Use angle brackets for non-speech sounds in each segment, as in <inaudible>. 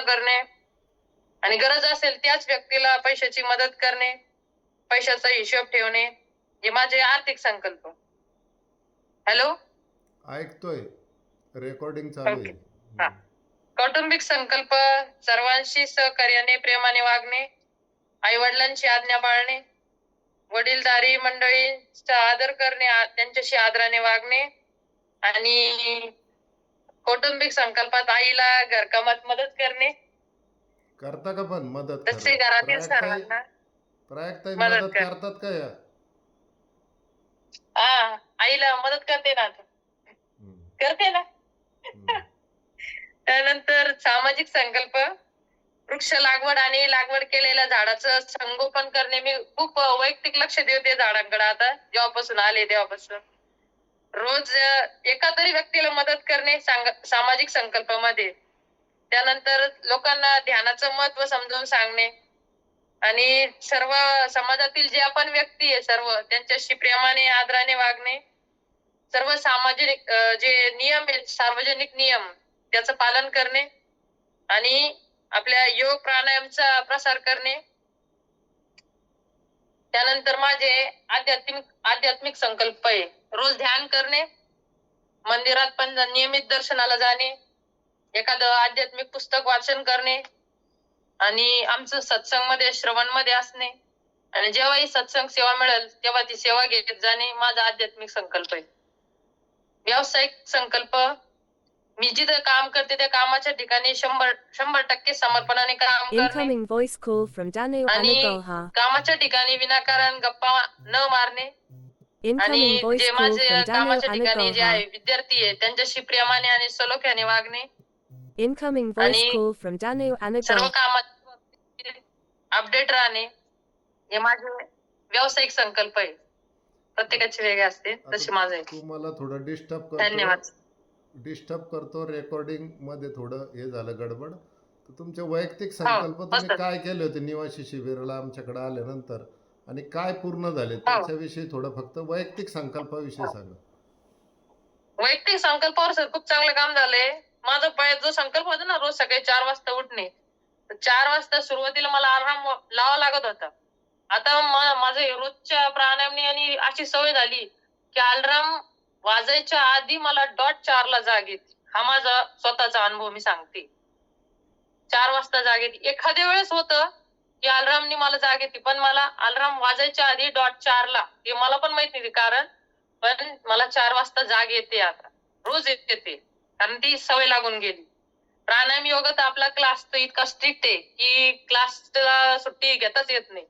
करणे आणि गरज असेल त्याच व्यक्तीला पैशाची मदत करणे पैशाचा हिशोब ठेवणे हे माझे आर्थिक संकल्प हॅलो ऐकतोय रेकॉर्डिंग चालू Okay. आहे हा. कौटुंबिक संकल्प सर्वांशी सहकार्याने प्रेमाने वागणे आई वडिलांची आज्ञा पाळणे वडीलधारी मंडळींचा आदर करणे त्यांच्याशी आदराने वागणे आणि कौटुंबिक संकल्पात आईला घरकामात मदत करणे करता का पण मदत तसे? घरातील सर्वांना मदत मदत कर. करतात का या हा आईला मदत करते ना आता. हम्म, करते ना हम्म. <laughs> त्यानंतर सामाजिक संकल्प वृक्ष लागवड आणि लागवड केलेल्या झाडाचं संगोपन करणे मी खूप वैयक्तिक लक्ष देते झाडांकडे आता जेव्हापासून आले तेव्हापासून रोज एकातरी एका तरी व्यक्तीला मदत करणे सामाजिक संकल्पामध्ये. त्यानंतर लोकांना ध्यानाचं महत्त्व समजावून सांगणे. आणि सर्व समाजातील जे आपण व्यक्ती आहे सर्व त्यांच्याशी प्रेमाने आदराने वागणे. सर्व सामाजिक जे नियम आहेत सार्वजनिक नियम त्याचं पालन करणे. आणि आपल्या योग प्राणायामचा प्रसार करणे. त्यानंतर माझे आध्यात्मिक आध्यात्मिक संकल्प आहे. रोज ध्यान करणे मंदिरात पण नियमित दर्शनाला जाणे एखादं आध्यात्मिक पुस्तक वाचन करणे आणि आमचं सत्संगमध्ये श्रवणमध्ये असणे. आणि जेव्हाही सत्संग सेवा मिळेल तेव्हा ती सेवा घेत जाणे माझा आध्यात्मिक संकल्प आहे. व्यावसायिक संकल्प मी जिथं काम करते त्या कामाच्या ठिकाणी शंभर शंभर टक्के समर्पणाने काम करणे. आणि. कामाच्या ठिकाणी विनाकारण गप्पा न मारणे. आणि Incoming voice जे call माझे कामाच्या ठिकाणी जे आहे. विद्यार्थी आहे त्यांच्याशी प्रेमाने आणि सलोख्याने वागणे. Incoming voice call from सर्व. कामात अपडेट राहणे हे माझे व्यावसायिक संकल्प आहे. प्रत्येकाचे वेगळे असते तसे माझं आहे. तू मला थोडं डिस्टर्ब धन्यवाद. करतो डिस्टर्ब करतो रेकॉर्डिंगमध्ये थोडं हे झालं गडबड. तर तुमचे वैयक्तिक संकल्प तुम्ही मस्त. काय केले होते निवासी शिबिराला आमच्याकडे आल्यानंतर? आणि काय पूर्ण झाले त्याच्याविषयी थोडं फक्त वैयक्तिक संकल्पाविषयी सांगा. वैयक्तिक संकल्पावर सर खूप चांगलं काम झालंय. माझा जो संकल्प होता ना रोज सकाळी चार वाजता उठणे चार वाजता सुरुवातीला मला आराम लावा लागत होता. आता माझं रोजच्या प्राणायामने आणि अशी सवय झाली की अलार्म वाजायच्या आधी मला डॉट चारला जाग येते. हा माझा स्वतःचा अनुभव मी सांगते. चार वाजता जाग येते. एखाद्या वेळेस होतं की अलार्मनी मला जाग येते. पण मला अलार्म वाजायच्या आधी डॉट चारला हे मला पण माहीत नाही कारण. पण मला चार वाजता जाग येते आता. रोज येते. ते कारण ती सवय लागून गेली. प्राणायाम योग तर आपला क्लास तर इतका स्ट्रिक्ट आहे की क्लासला सुट्टी घेताच येत नाही.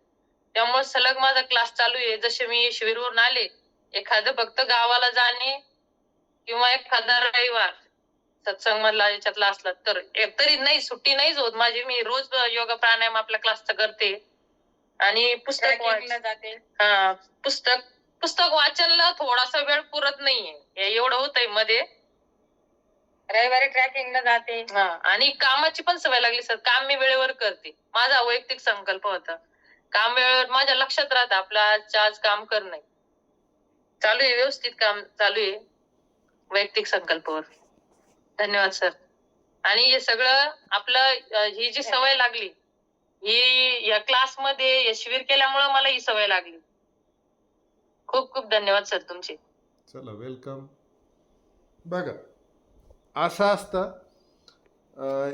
त्यामुळे सलग माझा क्लास चालू आहे. जसे मी शिबिरवरून आले एखादं फक्त गावाला जाणे किंवा एखादा रविवार. सत्संग मधला याच्यातला असला तर तरी नाही सुट्टी नाहीच होत. माझी मी रोज योगा प्राणायाम आपल्या क्लासचा करते. आणि पुस्तक जाते. हा पुस्तक पुस्तक वाचनला थोडासा वेळ पुरत नाहीये. एवढं होतंयमध्ये. रविवारी ट्रॅकिंगला जाते. हा आणि कामाची पण सवय लागली सर. काम मी वेळेवर करते. माझा वैयक्तिक संकल्प होता. काम वेळेवर माझ्या लक्षात राहतं आपलं आजच्या आज काम करणं. चालू आहे व्यवस्थित काम चालू आहे. वैयक्तिक संकल्पावर धन्यवाद सर आणि हे सगळं आपलं ही जी सवय लागली ही या क्लासमध्ये मध्ये यशवीर केल्यामुळे मला ही सवय लागली. खूप खूप धन्यवाद सर तुमचे. चला वेलकम बघा असं असतं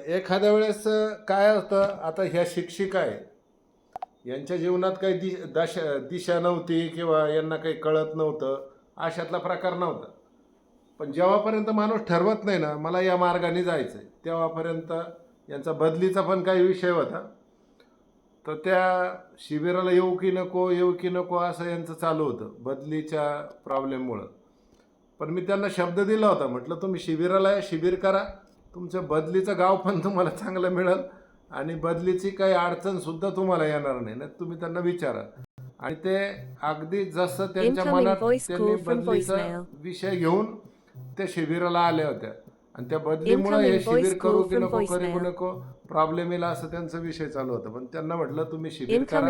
एखाद्या वेळेस काय होतं आता ह्या शिक्षिका आहे यांच्या जीवनात काही दिश दश दिशा नव्हती किंवा यांना काही कळत नव्हतं अशातला प्रकार नव्हता. पण जेव्हापर्यंत माणूस ठरवत नाही ना मला या मार्गाने जायचं आहे तेव्हापर्यंत यांचा बदलीचा पण काही विषय होता. तर त्या शिबिराला येऊ की नको येऊ की नको असं यांचं चालू होतं बदलीच्या प्रॉब्लेममुळं पण मी त्यांना शब्द दिला होता म्हटलं तुम्ही शिबिराला या, शिबिर करा. तुमचं बदलीचं गाव पण तुम्हाला चांगलं मिळेल आणि बदलीची काही अडचणसुद्धा तुम्हाला येणार नाही ना तुम्ही त्यांना विचारा. आणि ते अगदी जसं त्यांच्या मनात त्यांनी बदलीचा. विषय घेऊन त्या शिबिराला आल्या होत्या. आणि त्या बदलीमुळे हे शिबिर करू की नको करू. नको प्रॉब्लेम येईल असं त्यांचा विषय चालू होता. पण त्यांना म्हटलं तुम्ही शिबिर करा.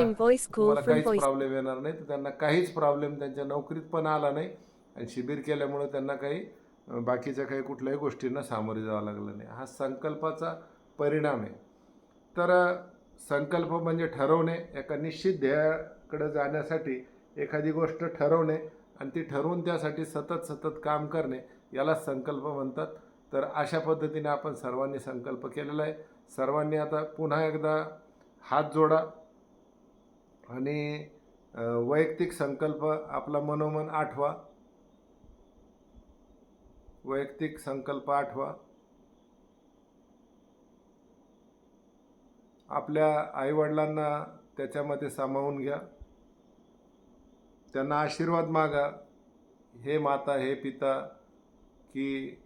तुम्हाला काहीच. प्रॉब्लेम येणार नाही. तर त्यांना काहीच प्रॉब्लेम त्यांच्या नोकरीत पण आला नाही. आणि शिबिर केल्यामुळे त्यांना काही बाकीच्या काही कुठल्याही गोष्टींना सामोरे जावं लागलं नाही. हा संकल्पाचा परिणाम आहे. तर संकल्प म्हणजे ठरवणे. एका निश्चित ध्येयाकडे जाण्यासाठी एखादी गोष्ट ठरवणे आणि ती ठरवून त्यासाठी सतत सतत काम करणे. याला संकल्प म्हणतात. तर अशा पद्धतीने आपण सर्वांनी संकल्प केलेला आहे. सर्वांनी आता पुन्हा एकदा हात जोडा. आणि वैयक्तिक संकल्प आपला मनोमन आठवा. वैयक्तिक संकल्प आठवा. आपल्या आईवडिलांना त्याच्यामध्ये सामावून घ्या. त्यांना आशीर्वाद मागा. हे माता हे पिता की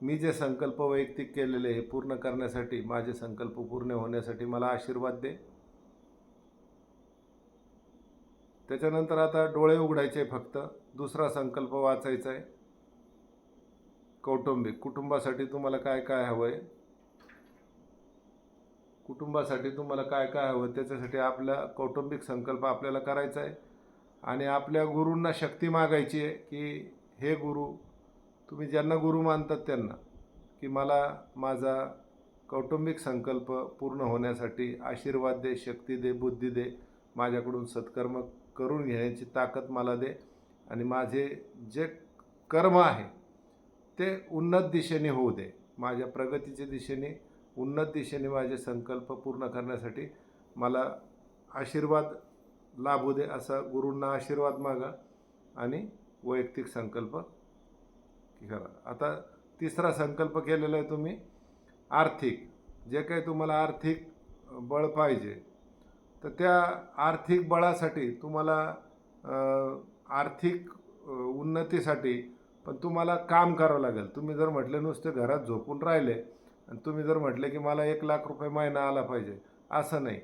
मी जे संकल्प वैयक्तिक केलेले हे पूर्ण करण्यासाठी माझे संकल्प पूर्ण होण्यासाठी मला आशीर्वाद दे. त्याच्यानंतर आता डोळे उघडायचे फक्त. दुसरा संकल्प वाचायचा आहे. कौटुंबिक कुटुंबासाठी तुम्हाला काय काय हवं आहे कुटुंबासाठी तुम्हाला काय काय हवं त्याच्यासाठी आपला कौटुंबिक संकल्प आपल्याला करायचा आहे. आणि आपल्या गुरूंना शक्ती मागायची आहे की हे गुरु तुम्ही ज्यांना गुरु मानतात त्यांना की मला माझा कौटुंबिक संकल्प पूर्ण होण्यासाठी आशीर्वाद दे शक्ती दे बुद्धी दे माझ्याकडून सत्कर्म करून घेण्याची ताकद मला दे आणि माझे जे कर्म आहे ते उन्नत दिशेने होऊ दे. माझ्या प्रगतीच्या दिशेने उन्नत दिशेने माझे संकल्प पूर्ण करण्यासाठी मला आशीर्वाद लाभू दे असा गुरूंना आशीर्वाद मागा आणि वैयक्तिक संकल्प करा. आता तिसरा संकल्प केलेला आहे तुम्ही आर्थिक. जे काही तुम्हाला आर्थिक बळ पाहिजे तर त्या आर्थिक बळासाठी तुम्हाला आर्थिक उन्नतीसाठी पण तुम्हाला काम करावं लागेल. तुम्ही जर म्हटले नुसते घरात झोपून राहिले आणि तुम्ही जर म्हटले की मला एक लाख रुपये महिना आला पाहिजे असं नाही.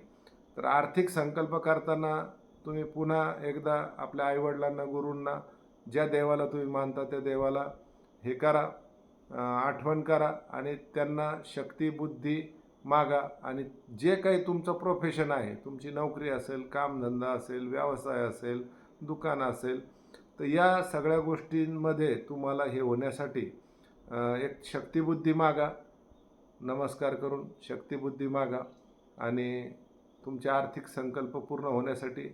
तर आर्थिक संकल्प करताना तुम्ही पुन्हा एकदा आपल्या आईवडिलांना गुरूंना ज्या देवाला तुम्ही मानता त्या देवाला हे करा आठवण करा आणि त्यांना शक्ती बुद्धी मागा आणि जे काही तुमचं प्रोफेशन आहे तुमची नोकरी असेल कामधंदा असेल व्यवसाय असेल दुकान असेल तर या सगळ्या गोष्टींमध्ये तुम्हाला हे होण्यासाठी एक शक्तिबुद्धी मागा नमस्कार करून शक्तिबुद्धी मागा आणि तुमचे आर्थिक संकल्प पूर्ण होण्यासाठी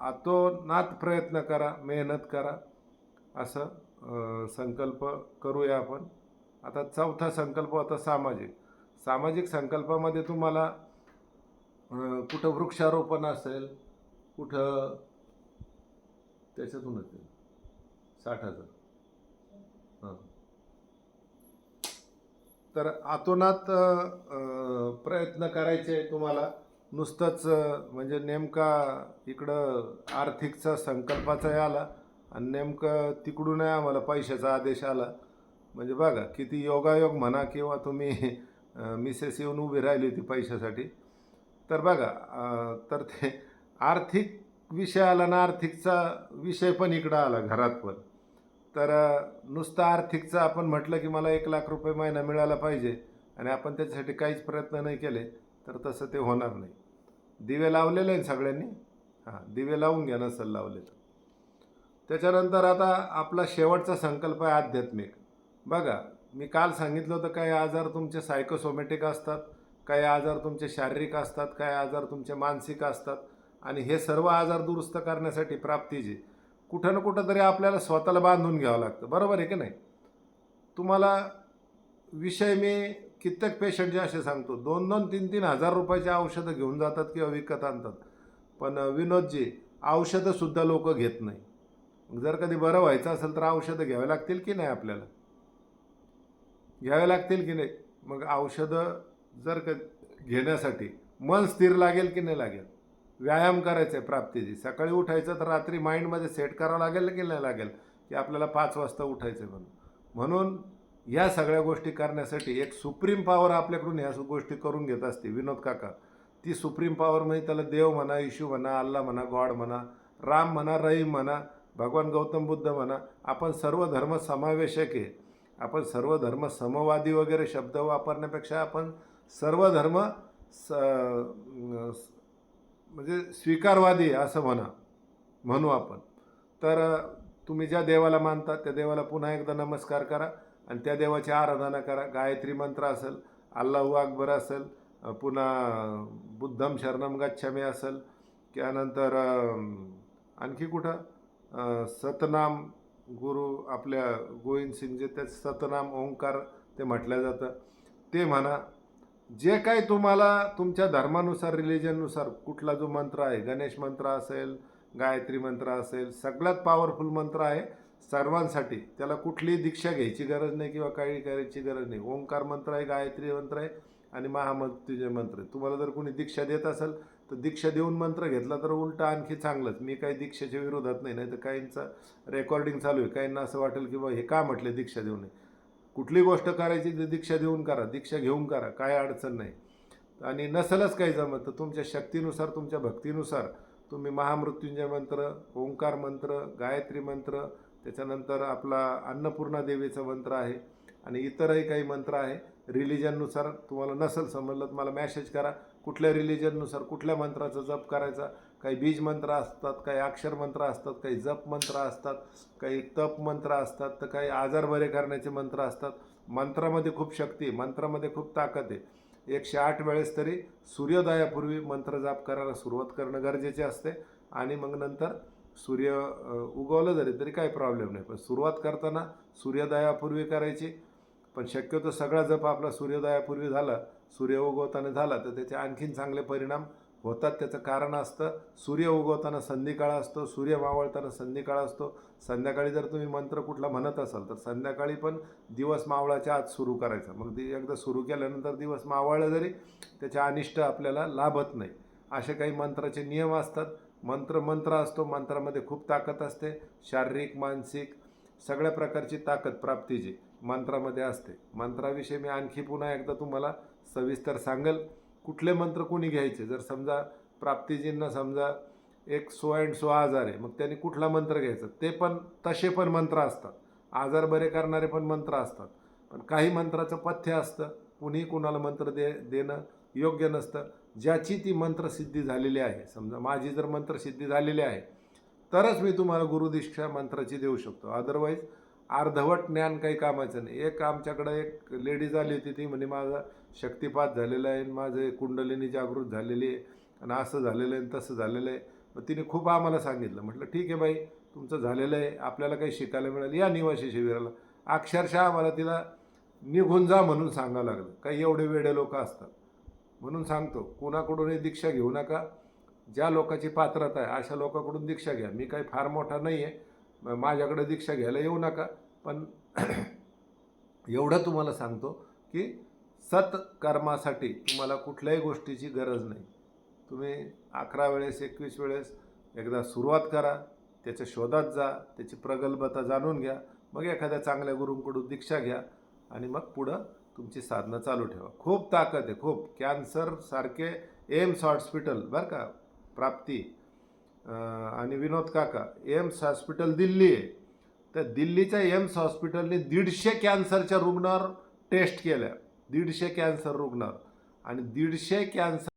आतोनात प्रयत्न करा मेहनत करा. असं संकल्प करूया आपण. आता चौथा संकल्प होता सामाजिक. सामाजिक संकल्पामध्ये तुम्हाला कुठं वृक्षारोपण असेल कुठं त्याच्यातूनच आहे. साठ हजार. हां. तर आतोनात प्रयत्न करायचे तुम्हाला. नुसतंच म्हणजे नेमका इकडं आर्थिकचा संकल्पाचाही आला. आणि नेमकं तिकडूनही आम्हाला पैशाचा आदेश आला. म्हणजे बघा किती योगायोग म्हणा किंवा तुम्ही मिसेस येऊन उभी राहिली होती पैशासाठी. तर बघा तर ते आर्थिक विषय आला ना आर्थिकचा विषय पण इकडं आला घरात पण. तर नुसतं आर्थिकचं आपण म्हटलं की मला एक लाख रुपये महिना मिळाला पाहिजे आणि आपण त्याच्यासाठी काहीच प्रयत्न नाही केले तर तसं ते होणार नाही. दिवे लावलेले आहेत सगळ्यांनी? हां दिवे लावून घ्या नसेल लावले तर त्याच्यानंतर आता आपला शेवटचा संकल्प आहे आध्यात्मिक. बघा मी काल सांगितलं होतं काही आजार तुमचे सायकोसोमॅटिक असतात काही आजार तुमचे शारीरिक असतात काही आजार तुमचे मानसिक असतात आणि हे सर्व आजार दुरुस्त करण्यासाठी प्राप्तीचे कुठं ना कुठं तरी आपल्याला स्वतःला बांधून घ्यावं लागतं. बरोबर आहे की नाही? तुम्हाला विषय मी कित्येक पेशंटचे असे सांगतो दोन दोन तीन तीन हजार रुपयाची औषधं घेऊन जातात किंवा विकत आणतात. पण विनोदजी औषधंसुद्धा लोक घेत नाही. जर कधी बरं व्हायचं असेल तर औषधं घ्यावे लागतील की नाही आपल्याला? घ्यावे लागतील की नाही? मग औषधं जर क घेण्यासाठी मन स्थिर लागेल की नाही लागेल? व्यायाम करायचा आहे प्राप्तीची. सकाळी उठायचं तर रात्री माइंडमध्ये सेट करावं लागेल की नाही लागेल? की आपल्याला पाच वाजता उठायचं आहे म्हणून. म्हणून या सगळ्या गोष्टी करण्यासाठी एक सुप्रीम पॉवर आपल्याकडून ह्या गोष्टी करून घेत असते. विनोद काका ती सुप्रीम पॉवर म्हणजे त्याला देव म्हणा इशू म्हणा अल्ला म्हणा गॉड म्हणा राम म्हणा रहीम म्हणा भगवान गौतम बुद्ध म्हणा आपण सर्व धर्म समावेशक आहे. आपण सर्व धर्म समवादी वगैरे शब्द वापरण्यापेक्षा आपण सर्व धर्म स म्हणजे स्वीकारवादी असं म्हणा म्हणू आपण. तर तुम्ही ज्या देवाला मानता त्या देवाला पुन्हा एकदा नमस्कार करा आणि त्या देवाची आराधना करा. गायत्री मंत्र असेल अल्लाहू अकबर असेल पुन्हा बुद्धम शरणम गच्छामी असेल त्यानंतर आणखी कुठं? सतनाम गुरु आपल्या गोविंद सिंगचे ते सतनाम ओंकार ते म्हटलं जातं. ते म्हणा जे काही तुम्हाला तुमच्या धर्मानुसार रिलिजननुसार कुठला जो मंत्र आहे गणेश मंत्र असेल गायत्री मंत्र असेल सगळ्यात पॉवरफुल मंत्र आहे सर्वांसाठी. त्याला कुठलीही दीक्षा घ्यायची गरज नाही किंवा काही करायची गरज नाही. ओंकार मंत्र आहे गायत्री मंत्र आहे आणि महामृत्यूजय मंत्र आहे. तुम्हाला जर कोणी दीक्षा देत असेल तर दीक्षा देऊन मंत्र घेतला तर उलटा आणखी चांगलंच. मी काही दीक्षेच्या विरोधात नाही नाही तर काहींचं रेकॉर्डिंग चालू आहे. काहींना असं वाटेल की बा हे का म्हटले दीक्षा देऊ नये कुठली गोष्ट करायची तर दीक्षा देऊन करा दीक्षा घेऊन करा काय अडचण नाही. आणि नसेलच काही जमत तर तुमच्या शक्तीनुसार तुमच्या भक्तीनुसार तुम्ही महामृत्युंजय मंत्र ओंकार मंत्र गायत्री मंत्र त्याच्यानंतर आपला अन्नपूर्णा देवीचं मंत्र आहे आणि इतरही काही मंत्र आहे. रिलिजननुसार तुम्हाला नसेल समजलं तर मला मॅसेज करा. कुठल्या रिलिजननुसार कुठल्या मंत्राचा जप करायचा? काही बीज मंत्र असतात काही अक्षर मंत्र असतात काही जप मंत्र असतात काही तप मंत्र असतात तर काही आजार बरे करण्याचे मंत्र असतात. मंत्रामध्ये खूप शक्ती आहे मंत्रामध्ये खूप ताकद आहे. एकशे आठ वेळेस तरी सूर्योदयापूर्वी मंत्र जाप करायला सुरुवात करणं गरजेचे असते. आणि मग नंतर सूर्य उगवलं जरी तरी काही प्रॉब्लेम नाही. पण सुरुवात करताना सूर्योदयापूर्वी करायची पण शक्यतो सगळा जप आपला सूर्योदयापूर्वी झाला सूर्य उगवताना झाला तर त्याचे आणखीन चांगले परिणाम होतात. त्याचं कारण असतं सूर्य उगवताना संधिकाळ असतो सूर्य मावळताना संधिकाळ असतो. संध्याकाळी जर तुम्ही मंत्र कुठला म्हणत असाल तर संध्याकाळी पण दिवस मावळाच्या आत सुरू करायचा. मग ती एकदा सुरू केल्यानंतर दिवस मावळलं जरी त्याचे अनिष्ट आपल्याला लाभत नाही. असे काही मंत्राचे नियम असतात. मंत्र मंत्र असतो. मंत्रामध्ये खूप ताकद असते. शारीरिक मानसिक सगळ्या प्रकारची ताकद प्राप्तीची मंत्रामध्ये असते. मंत्राविषयी मी आणखी पुन्हा एकदा तुम्हाला सविस्तर सांगेल. कुठले मंत्र कोणी घ्यायचे? जर समजा प्राप्तीजींना समजा एक सो अँड सो आजार आहे मग त्यांनी कुठला मंत्र घ्यायचा? ते पण तसे पण मंत्र असतात. आजार बरे करणारे पण मंत्र असतात. पण काही मंत्राचं पथ्य असतं. कुणीही कुणाला मंत्र दे देणं योग्य नसतं. ज्याची ती मंत्रसिद्धी झालेली आहे समजा माझी जर मंत्रसिद्धी झालेली आहे तरच मी तुम्हाला गुरुदीक्षा मंत्राची देऊ शकतो. अदरवाईज अर्धवट ज्ञान काही कामाचं नाही. एक आमच्याकडं एक लेडीज आली होती ती म्हणे माझा शक्तिपात झालेला आहे माझे कुंडलिनी जागृत झालेली आहे आणि असं झालेलं आहे आणि तसं झालेलं आहे. मग तिने खूप आम्हाला सांगितलं. म्हटलं ठीक आहे बाई तुमचं झालेलं आहे आपल्याला काही शिकायला मिळालं. या निवासी शिबिराला. अक्षरशः आम्हाला तिला निघून जा म्हणून सांगावं लागलं. काही एवढे वेडे लोक असतात. म्हणून सांगतो कोणाकडूनही दीक्षा घेऊ नका. ज्या लोकाची पात्रता आहे अशा लोकांकडून दीक्षा घ्या. मी काही फार मोठा नाही आहे माझ्याकडे दीक्षा घ्यायला येऊ नका. पण <clears throat> एवढं तुम्हाला सांगतो की सत्कर्मासाठी तुम्हाला कुठल्याही गोष्टीची गरज नाही. तुम्ही अकरा वेळेस एकवीस वेळेस एकदा सुरुवात करा त्याच्या शोधात जा त्याची प्रगल्भता जाणून घ्या मग एखाद्या चांगल्या गुरूंकडून दीक्षा घ्या आणि मग पुढं तुमची साधनं चालू ठेवा. खूप ताकद आहे खूप. कॅन्सरसारखे एम्स हॉस्पिटल बरं का प्राप्ती. आणि विनोद काका एम्स हॉस्पिटल दिल्ली आहे. तर दिल्लीच्या एम्स हॉस्पिटलने दीडशे कॅन्सरच्या रुग्णावर टेस्ट केल्या. दीडशे कॅन्सर रुग्णावर. आणि दीडशे कॅन्सर